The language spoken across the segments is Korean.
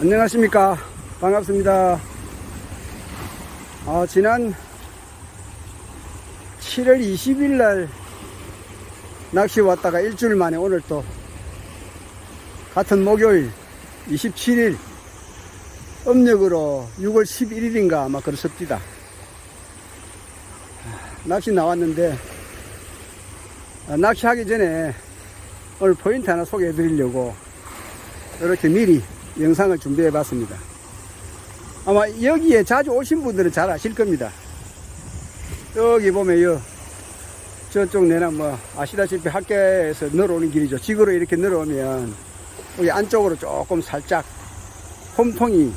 안녕하십니까. 반갑습니다. 어, 지난 7월 20일 날 낚시 왔다가 일주일 만에 오늘 또 같은 목요일 27일 음력으로 6월 11일인가 아마 그렇습니다. 낚시 나왔는데 아, 낚시하기 전에 오늘 포인트 하나 소개해 드리려고 이렇게 미리 영상을 준비해 봤습니다. 아마 여기에 자주 오신 분들은 잘 아실 겁니다. 여기 보면 요 저쪽 내나 뭐 아시다시피 학교에서 내려오는 길이죠. 지구로 이렇게 내려오면 여기 안쪽으로 조금 살짝 홈통이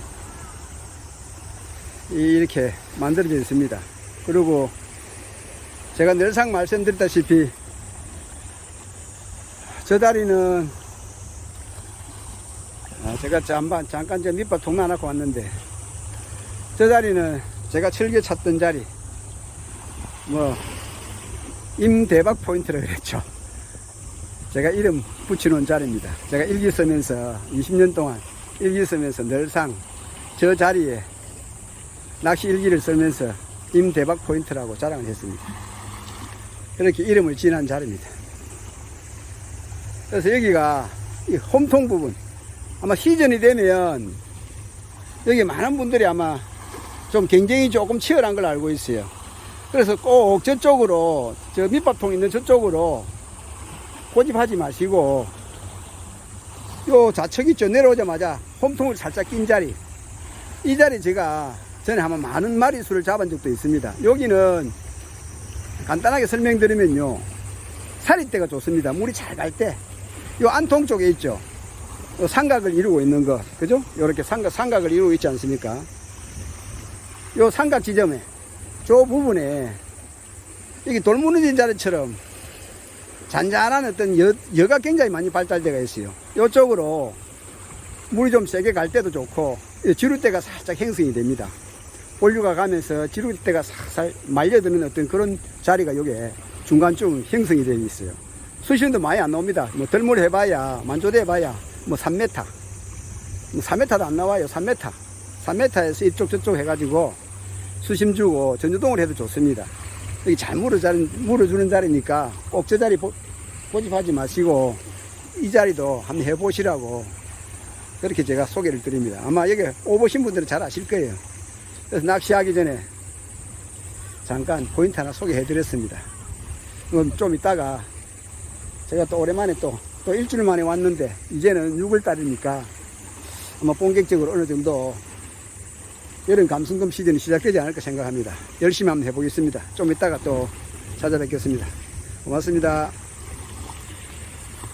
이렇게 만들어져 있습니다. 그리고 제가 늘상 말씀드렸다시피 저 다리는 아, 제가 잠깐 잠깐 저 밑밥 동나놓고 왔는데 저 자리는 제가 즐겨 찾던 자리. 뭐 임대박 포인트를 그랬죠. 제가 이름 붙여놓은 자리입니다. 제가 일기 쓰면서 20년 동안 일기 쓰면서 늘상 저 자리에 낚시 일기를 쓰면서 임대박 포인트라고 자랑을 했습니다. 그렇게 이름을 지난 자리입니다. 그래서 여기가 이 홈통 부분 아마 시즌이 되면 여기 많은 분들이 아마 좀 경쟁이 조금 치열한 걸 알고 있어요. 그래서 꼭 저쪽으로, 저 밑밥통 있는 저쪽으로 고집하지 마시고, 요 좌측 있죠. 내려오자마자 홈통을 살짝 낀 자리. 이 자리 제가 전에 한번 많은 마리수를 잡은 적도 있습니다. 여기는 간단하게 설명드리면요. 살이 때가 좋습니다. 물이 잘 갈 때. 요 안통 쪽에 있죠. 요 삼각을 이루고 있는 거. 그죠? 요렇게 삼각, 삼각을 이루고 있지 않습니까? 요 삼각 지점에 저 부분에 여기 돌무너진 자리처럼 잔잔한 어떤 여, 여가 굉장히 많이 발달되어 있어요. 이쪽으로 물이 좀 세게 갈 때도 좋고 지루대가 살짝 형성이 됩니다. 본류가 가면서 지루대가 살살 말려드는 어떤 그런 자리가 여기에 중간쯤 형성이 되어 있어요. 수심도 많이 안 나옵니다. 뭐 덜물 해봐야 만조대 해봐야 뭐 3m 뭐 3m도 안 나와요. 3m 3m에서 이쪽 저쪽 해가지고 수심 주고 전주동을 해도 좋습니다. 여기 잘 물어 자리, 물어주는 자리니까 꼭 저 자리 보, 고집하지 마시고 이 자리도 한번 해보시라고 그렇게 제가 소개를 드립니다. 아마 여기 오보신 분들은 잘 아실 거예요. 그래서 낚시하기 전에 잠깐 포인트 하나 소개해 드렸습니다. 그럼 좀 이따가 제가 또 오랜만에 또, 또 일주일 만에 왔는데 이제는 6월달이니까 아마 본격적으로 어느 정도 여름 감성금 시즌이 시작되지 않을까 생각합니다. 열심히 한번 해보겠습니다. 좀 이따가 또 찾아뵙겠습니다. 고맙습니다.